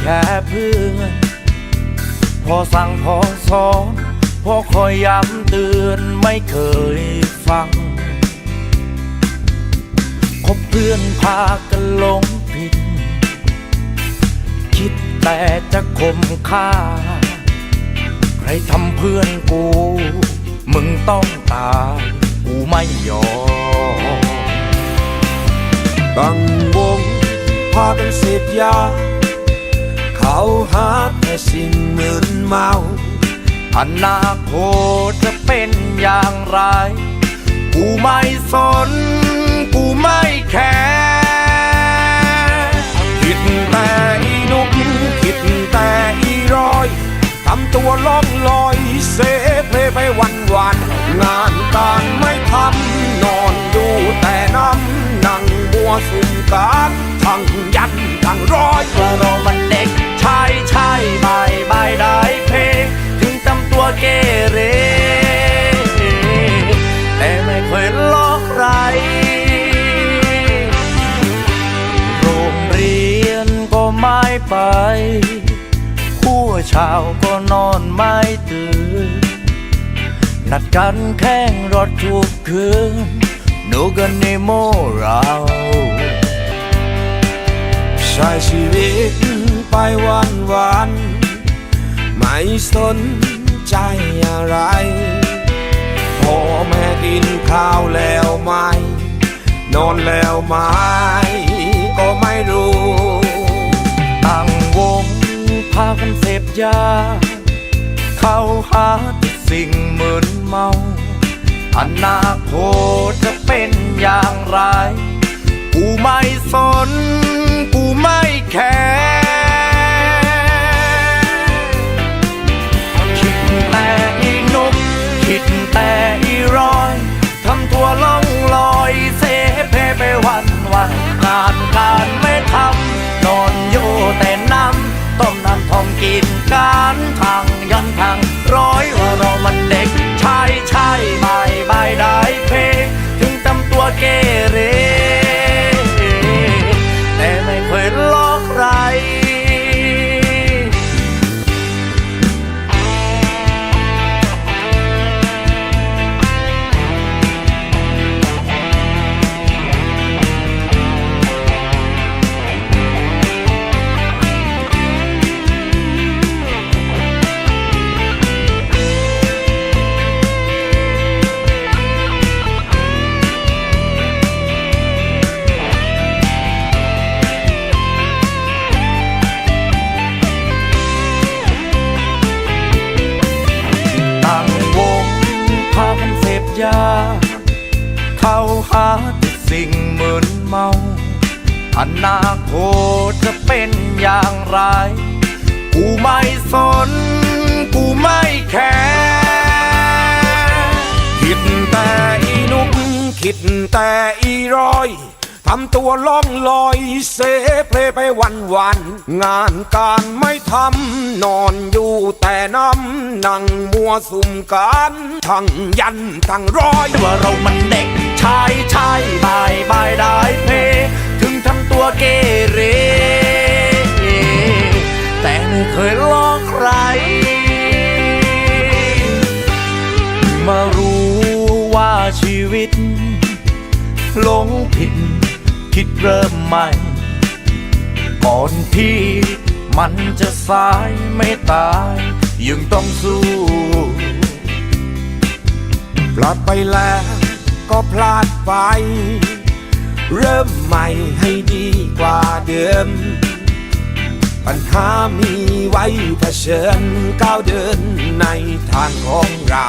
แค่เพื่อนพอสั่งพอสอนพอคอยย้ำเตือนไม่เคยฟัง คบเพื่อนพากันหลงผิด คิดแต่จะคมค่า ใครทำเพื่อนกู มึงต้องตายกูไม่ยอมตั้งวงพากันเสพยา สิ่งมึนเมาอนาคตจะเป็นอย่างไร กูไม่สน กูไม่แคร์คิดแต่อีนุกคิดแต่อีรอยทำตัวล่องลอย เสเพไปวันวัน งานการไม่ทำนอนดูแต่น้ำนั่งมัวสุ่มการทั้งยันทั้งร้อยเรามัน ก็ไม่ไป หัวเช้าก็นอนไม่ตื่น นัดกันแข่งรถทุกคืนดูกันในโมเราใช้ชีวิตไปวันวัน ไม่สนใจอะไรพ่อแม่กินข้าวแล้วไหม นอนแล้วไหม ยา เข้าหาแต่สิ่งเหมือนเมา อนาคตจะเป็นอย่างไร กูไม่สน กูไม่แคร์ สิ่งเหมือนเมา อนาคตจะเป็นอย่างไร กูไม่สน กูไม่แคร์คิดแต่อีนุกคิดแต่อีรอยทำตัวล่องลอยเสเพลไปวันวัน งานการไม่ทำนอนอยู่แต่น้ำนั่งมัวสุ่มการทั้งยันทั้งร้อยว่าเรามันเด็กชายชาย หลงผิด คิดเริ่มใหม่ ก่อนที่มันจะสายไม่ตาย ยังต้องสู้พลาดไปแล้วก็พลาดไป เริ่มใหม่ให้ดีกว่าเดิม ปัญหามีไว้เผชิญก้าวเดินในทางของเรา